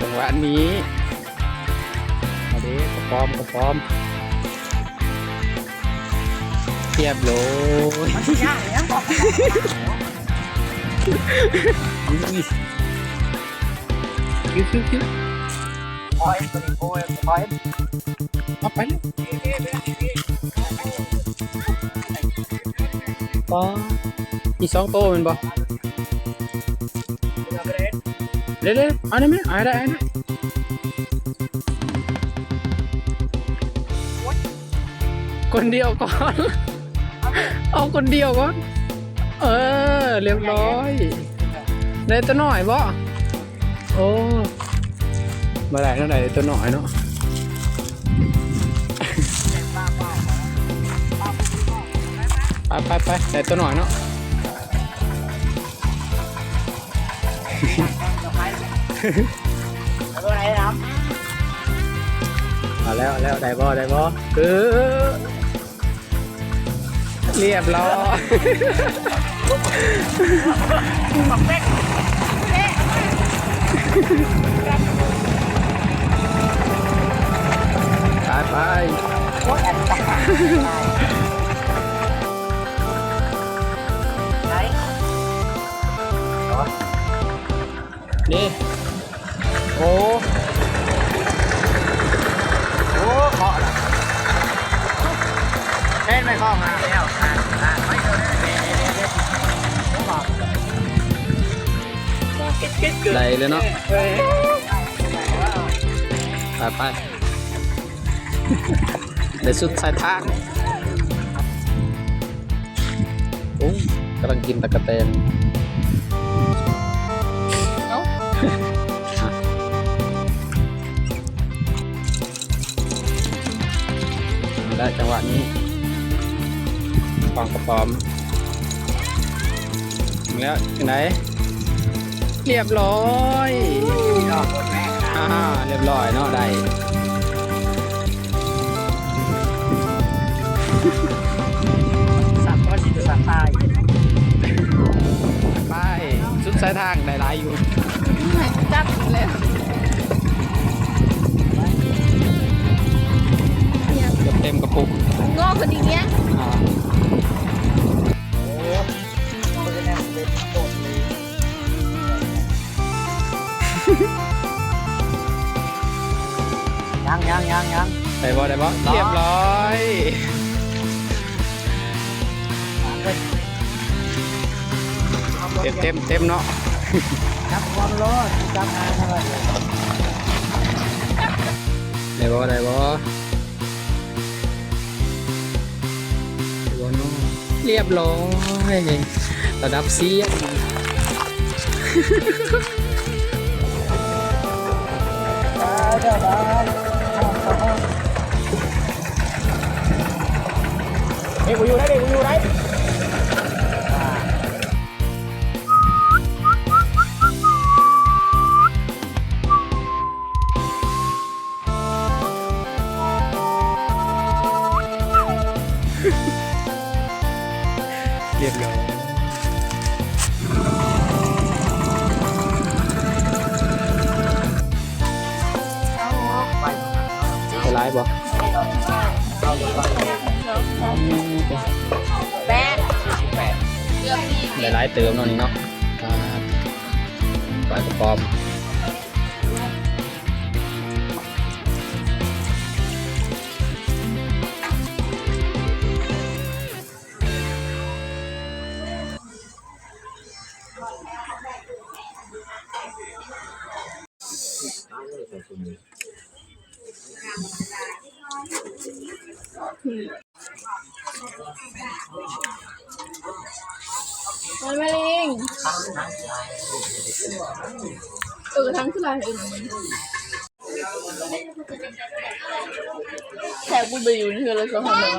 จังหวะนี้เอาดิกระปอมกระปอมเทียบโหลย มันยากเนี่ยบอก อุ้ยคิ้วคิ้วคิ้วคอยโอ้ยคอยเอาไปเลยปออีสองโตวแมันบ่เดี๋ยวเดี๋ยวเอาได้ไหมเอาได้เอาได้คนเดียวก่อน เอาคนเดียวก่อน เออ เรียบร้อยได้ตัวหน่อยบ่โอ้มาได้เท่าไหร่ได้ตัวหน่อยเนาะไปไปไปได้ตัวหน่อยเนาะตัวไหนน้เอาแล้วเอาแล้วได้บ่ได้บ่เออ เรียบร้อยบักเป็ดไปไปโคตรอันตรายไหนนี่ โอ้ เก็ตเก็ตเกิดไหลเลยเนาะไปไปเดี๋ยวสุดสายทางโอ้กำลังกินตะกะแตนเอ้าและจังหวะนี้ ปองกระป๋อมถึงแล้วที่ไหน เรียบร้อยดอกคนแม่นะอ่าเรียบร้อยเนาะได้สัตว์ก็สิบสัตว์ตายไปสุดสายทางได้หลายอยู่ ยังยังยังยังได้บ่ได้บ่เรียบร้อยเต็มเต็มเต็มเนาะจับความร้อนจับงานอะไรได้บ่ได้บ่ได้บ่เนาะเรียบร้อยระดับเสียงเดี๋ยวนะ เด็กกูอยู่ไหนเด็กกูอยู่ไห ไปบ่แปดเกือบดีได้ไลฟ์เติมเนาะนี่เนาะครับปล่อยกระป๋อม มันไม่ลิงเออทั้งคืออะไรเองแต่กูไปอยู่นี่คืออะไรสักคนเลย